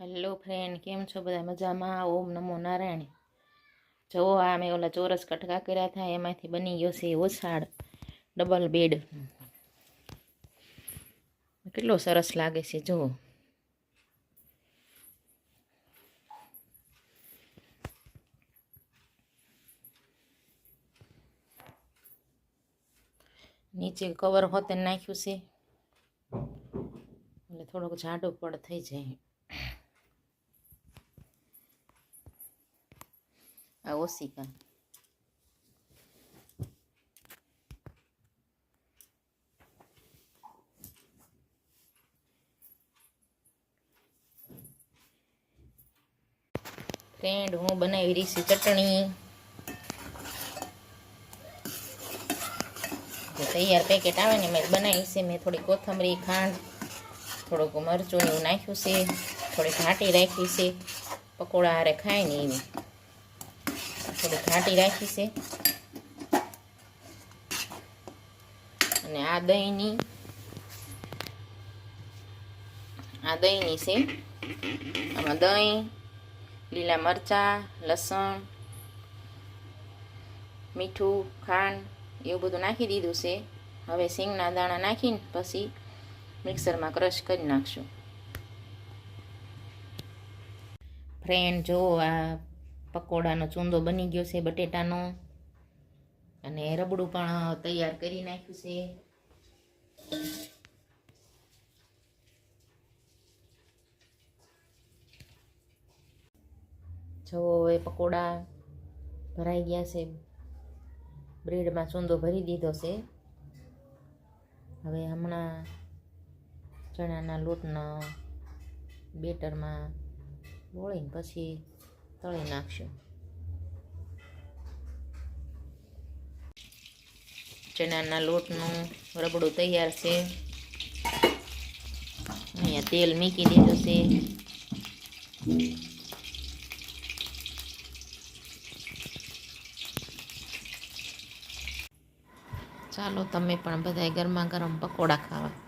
Hello friend, કેમ છો બધા? મજામાં? ઓમ નમો નારાયણ. જુઓ આ મેં ઓલા ચોરસ કટકા કર્યા હતા એમાંથી બની ગયો છે ઓછાડ ડબલ બેડ. કેટલો સરસ લાગે છે, જુઓ. નીચે કવર હોતે નાખ્યું છે. એટલે થોડોક જાડો પડ થઈ જાય. આ ઓશિકા ફ્રેન્ડ હું બનાવી રહી છું ચટણી જે તૈયાર પેકેટ આવે ને મેં બનાવી છે મેં થોડી કોથમરી ખાંડ, થોડુંક મરચું ને એવું નાખ્યું છે, થોડી ઘાટી રાખી છે, પકોડા હારે ખાય ને એવી. થોડી ઘાટી રાખી છે. અને આ દહીંની આ દહીંની છે. આમાં દહીં, લીલા મરચાં, લસણ, મીઠું, ખાંડ એવું બધું નાખી દીધું છે. હવે સિંગના દાણા નાખીને પછી મિક્સરમાં ક્રશ કરી નાખશું. ફ્રેન્ડ, જો આ પકોડાનો ચૂંદો બની ગયો છે, બટેટાનો. અને રબડું પણ તૈયાર કરી નાખ્યું છે. જો એ પકોડા ભરાઈ ગયા છે. બ્રેડમાં ચૂંદો ભરી દીધો છે. હવે હમણાં ચણાના લોટના બેટરમાં બોળીને પછી તળી નાખશું ચણાના લોટનું રબડું તૈયાર છે. અહીંયા તેલ મૂકી દીધું છે. ચાલો, તમે પણ બધાય ગરમા ગરમ પકોડા ખાવા.